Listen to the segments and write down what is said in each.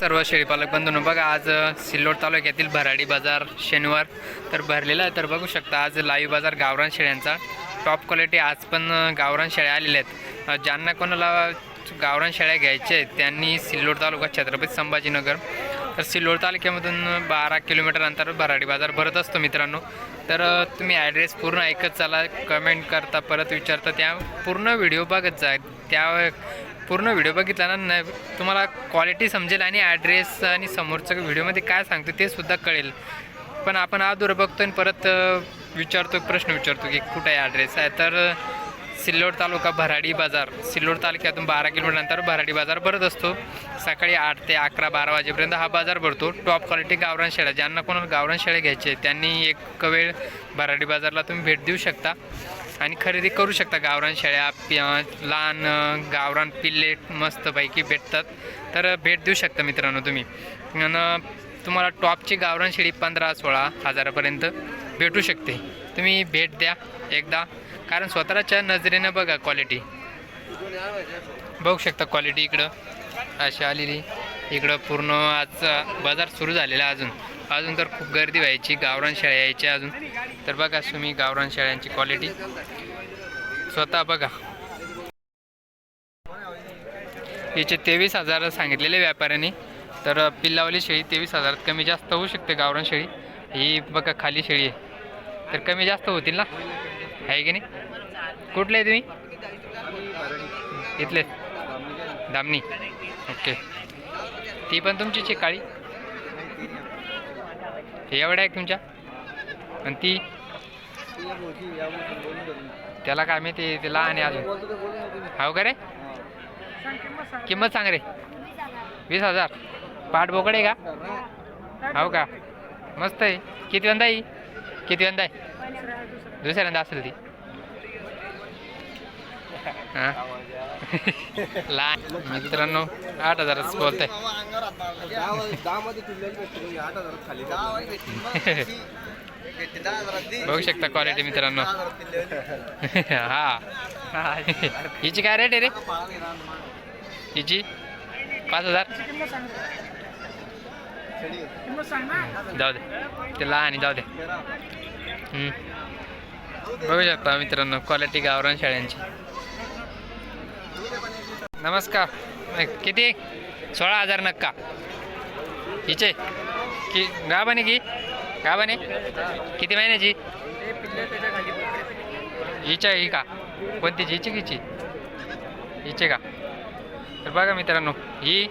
सर्व शेळीपालक बंधून बघा आज सिल्लोड तालुक्यातील भराडी बाजार शनिवार तर भरलेला आहे. तर बघू शकता आज लाईव्ह बाजार गावरान शेळ्यांचा टॉप क्वालिटी आज पण गावरान शेळ्या आलेल्या आहेत. ज्यांना कोणाला गावरान शेळ्या घ्यायच्या आहेत त्यांनी सिल्लोड तालुका छत्रपती संभाजीनगर. तर सिल्लोड तालुक्यामधून बारा किलोमीटर अंतर भराडी बाजार भरत असतो मित्रांनो. तर तुम्ही ॲड्रेस पूर्ण ऐकत चाला कमेंट करता परत विचारता त्या पूर्ण व्हिडिओ बघत जा. त्या पूर्ण व्हिडिओ बघितला ना नाही तुम्हाला क्वालिटी समजेल आणि ॲड्रेस आणि समोरचं व्हिडिओमध्ये काय सांगतो ते सुद्धा कळेल. पण आपण आदूर बघतो आणि परत विचारतो प्रश्न विचारतो की कुठं आहे ॲड्रेस आहे? तर सिल्लोड तालुका भराडी बाजार. सिल्लोड तालुक्यातून बारा किलोमीटर अंतर भराडी बाजार भरत असतो. सकाळी आठ ते अकरा बारा वाजेपर्यंत हा बाजार भरतो. टॉप क्वालिटी गावरान शेळ्या. ज्यांना कोणाला गावरान शेळ्या घ्यायचे त्यांनी एक वेळ भराडी बाजारला तुम्ही भेट देऊ शकता. आणि खरेदी करू शकता. गावरान शेळ्या पि- लहान गावरान पिल्ले मस्तपैकी भेटतात. तर भेट देऊ शकता मित्रांनो तुम्ही. आणि तुम्हाला टॉपची गावरान शेळी पंधरा सोळा हजारापर्यंत भेटू शकते. तुम्ही भेट द्या एकदा. कारण स्वतःच्या नजरेनं बघा क्वालिटी बघू शकता क्वालिटी इकडं. अशी आलेली. इकडं पूर्ण आज बाजार सुरू झालेला आहे अजून. अजून तर खूप गर्दी व्हायची गावरान शेळ्या यायच्या अजून. तर बघा तुम्ही गावरान शेळ्यांची क्वालिटी स्वतः बघा. याचे तेवीस हजार सांगितलेले व्यापाऱ्यांनी. तर पिल्लावली शेळी तेवीस हजारात कमी जास्त होऊ शकते गावरान शेळी. ही बघा खाली शेळी आहे. तर कमी जास्त होतील ना? आहे की नाही? कुठले आहे तुम्ही? इथले. दामणी. ओके. ती पण तुमचीच आहे काळी. एवढ्या आहे तुमच्या? आणि ती? त्याला काय माहिती ते लहान आहे अजून. हो का रे? किंमत सांग रे. वीस हजार. पाठ बोकडे का? हो का? मस्त आहे. किती वंदा आहे किती वंदा आहे? दुसऱ्यांदा असेल ती. हां. लहान मित्रांनो आठ हजाराच बोलत आहे बघू शकता क्वालिटी मित्रांनो. हा. हिची काय रेट आहे रे? हिची? पाच हजार. जाऊ दे. ते लहान जाऊ दे. बघू शकता मित्रांनो क्वालिटी गावरान शाळांची नमस्कार. किती? सोळा हजार नक्का. हिचे? की गाबाने की? गाबाने किती महिन्याची? हिच्या ही का? कोणती? हिची किची हिचे? का? तर बघा मित्रांनो ही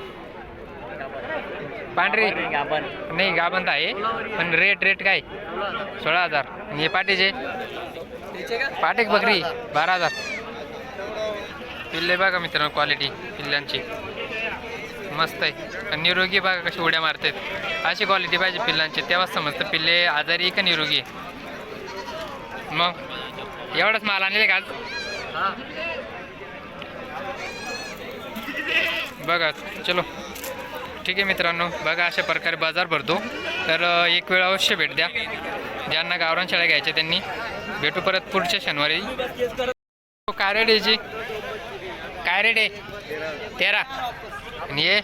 पांढरी. नाही गाभण तर आहे. पण रेट रेट काय? सोळा हजार. आणि हे पाटीचे? पाटेक बकरी बारा हजार. पिल्ले बघा मित्रांनो क्वालिटी पिल्लांची. मस्त आहे. आणि निरोगी बघा कशी उड्या मारतात अशी क्वालिटी पाहिजे पिल्लांची. तेव्हाच समजतं पिल्ले आजारी का निरोगी आहे. मग एवढंच माल आणले का आज? बघा चलो. ठीक आहे मित्रांनो बघा अशा प्रकारे बाजार भरतो. तर एक वेळ अवश्य भेट द्या. ज्यांना गावरान शाळा घ्यायच्या त्यांनी भेटू परत पुढच्या शनिवारी. काय रेट काय रेट आहे तेरा. आणि ये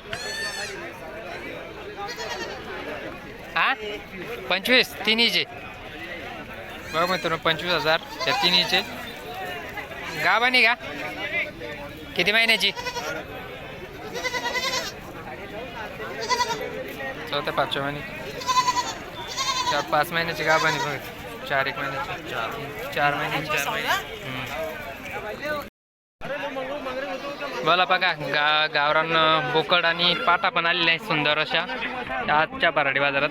हा? पंचवीस. तिन्हीचे. बघ मित्रांनो पंचवीस हजार. त्या तिन्हीचे. गाबानी का किती महिन्याची? चौथ्या पाचव्या महिन्या चार पाच महिन्याची गाबानी बघ. चार एक महिन्याची. चार चार महिन्याची चार महिन्याची. बोला बघा गा गावरान बोकड आणि पाटा पण आलेल्या आहेत सुंदर अशा. आजच्या बराडी बाजारात.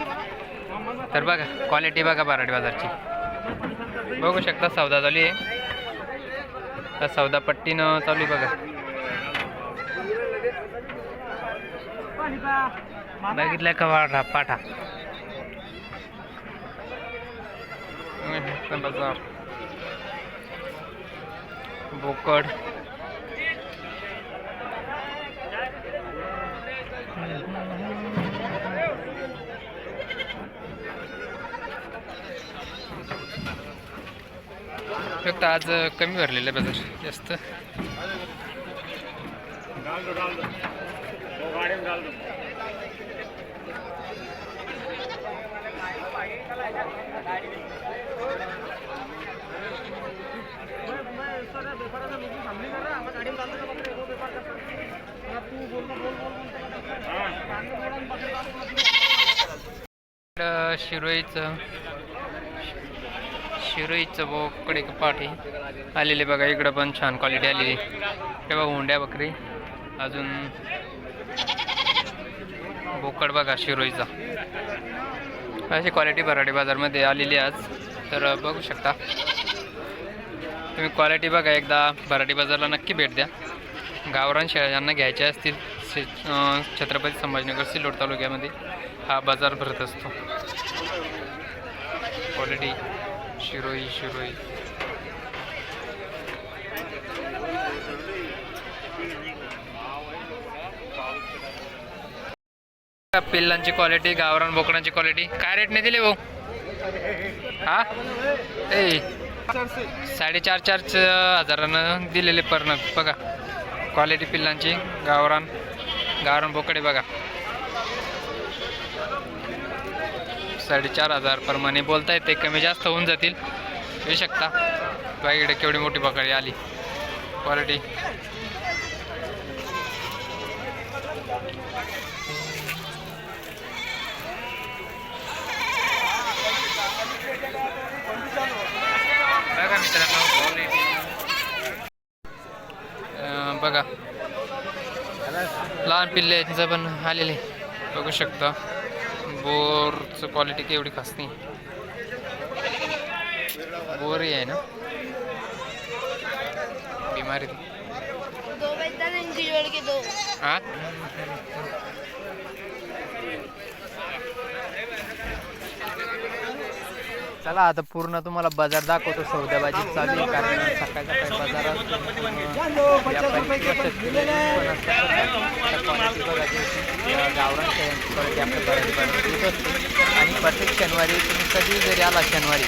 तर बघा क्वालिटी बघा बराडी बाजारची. बघू शकता सौदा चालू आहे. तर सौदा पट्टीनं चालू आहे बघा. बघितलं का वाढा पाठा बोकड. फक्त आज कमी भरलेलं आहे बाजार जास्त. शिरोईचं दो रोहितचं शिरोईचं बोकडे पाठी आलेले बघा इकडं पण छान क्वालिटी आलेली हे बघा हुंड्या बकरी. अजून बोकड बघा शिरोईचा. अशी क्वालिटी भराडी बाजारमध्ये आलेली आज. तर बघू शकता. तुम्ही क्वालिटी बघा एकदा भराडी बाजारला नक्की भेट द्या. गावरान शेळ्या ज्यांना घ्यायच्या असतील छत्रपती संभाजीनगर सिल्लोड तालुक्यामध्ये हा बाजार भरत असतो. क्वालिटी शिरोई शिरोई पिल्लांची क्वालिटी गावरान बोकडांची क्वालिटी काय रेटने दिले भाऊ? हा? ए. साडेचार चार हजारानं दिलेले पर्ण बघा. क्वालिटी पिल्लांची गावरान गावरान बोकडे बघा. साडेचार हजार प्रमाणे बोलता येते कमी जास्त होऊन जातील. येऊ शकता. बघा इकडे केवढी मोठी बकरी आली. क्वालिटी बघा मित्रांनो बघा. लहान पिल्ल्याचं पण आलेले. बघू शकता. बोरचं क्वालिटी केवढी खास नाही. बोरही आहे ना. बिमारी हा? चला आता पूर्ण तुम्हाला बाजार दाखवतो. सौद्याबाजी चालू आहे कारण सकाळी सकाळी बाजारात आणि प्रत्येक शनिवारी तुम्ही कधी जरी आला शनिवारी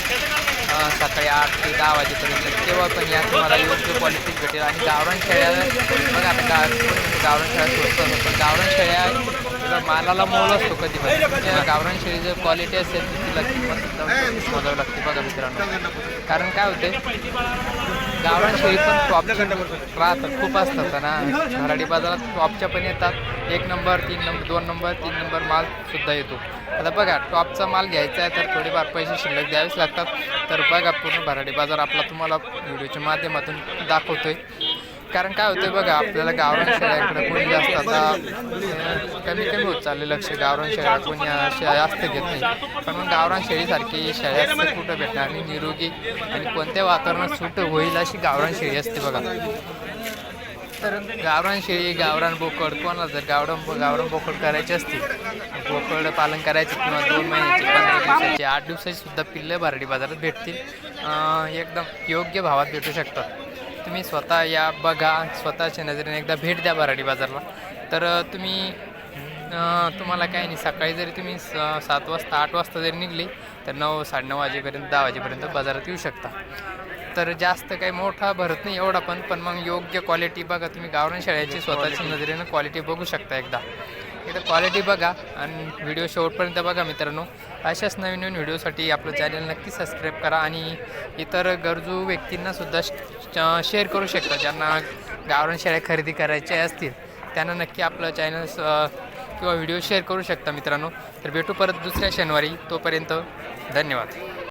सकाळी आठ ते दहा वाजेपर्यंत तेव्हा पण या तुम्हाला योग्य क्वालिटी भेटेल. आणि गावरान शेळ्या बघा आता गा गावरान शेळ्या स्वस्त पण गावरान शेळ्या तिला मालाला मोल असतो कधी पण. त्या गावरान शेळी जर क्वालिटी असेल तर तिला किंमत सुद्धा मोजावी लागते बघा मित्रांनो. कारण काय होते गावरान शेळी पण टॉपची राहतात खूप असतात ना. मराठी बाजारात टॉपच्या पण येतात. एक नंबर तीन नंबर दोन नंबर तीन नंबर माल सुद्धा येतो. आता बघा टॉपचा माल घ्यायचा आहे तर थोडेफार पैसे शिल्लक द्यावेच लागतात. तर बघा पूर्ण भराडी बाजार आपला तुम्हाला व्हिडिओच्या माध्यमातून दाखवतोय. कारण काय होतं बघा आपल्याला गावरान शेळ्याकडे कोणी जास्त आता कमी कमी होत चालले लक्ष गावरान शेळ्या कोणी शेळ्या जास्त घेत नाही. पण मग गावरान शेळीसारखी शेळ्या असते कुठं भेटणार आणि निरोगी आणि कोणत्या वातावरणात सूट होईल अशी गावरान शेळी असते बघा. तर गावरान शेळी गावरान बोकड कोणाला जर गावरान गावरान बोकड करायचे असतील बोकड पालन करायचे किंवा दोन महिन्याची पंधरा दिवसाची आठ दिवसाची सुद्धा पिल्ले भरडी बाजारात भेटतील. एकदम योग्य भावात भेटू शकतात. तुम्ही स्वतः या बघा स्वतःच्या नजरेने एकदा भेट द्या भराडी बाजारला. तर तुम्ही तुम्हाला काय नाही सकाळी जरी तुम्ही स- सात वाजता आठ वाजता जरी निघली तर नऊ साडेनऊ वाजेपर्यंत दहा वाजेपर्यंत बाजारात येऊ शकता. तर जास्त काही मोठा भरत नाही एवढा पण पण मग योग्य क्वालिटी बघा तुम्ही गावरान शेळ्याची स्वतःच्या नजरेनं क्वालिटी बघू शकता एकदा. एकदा क्वालिटी बघा आणि व्हिडिओ शेवटपर्यंत बघा मित्रांनो. अशाच नवीन नवीन व्हिडिओसाठी आपलं चॅनल नक्की सबस्क्राईब करा आणि इतर गरजू व्यक्तींना सुद्धा शेअर करू शकता. ज्यांना गावरान शेळ्या खरेदी करायच्या असतील त्यांना नक्की आपलं चॅनल किंवा व्हिडिओ शेअर करू शकता मित्रांनो. तर भेटू परत दुसऱ्या शनिवारी. तोपर्यंत धन्यवाद.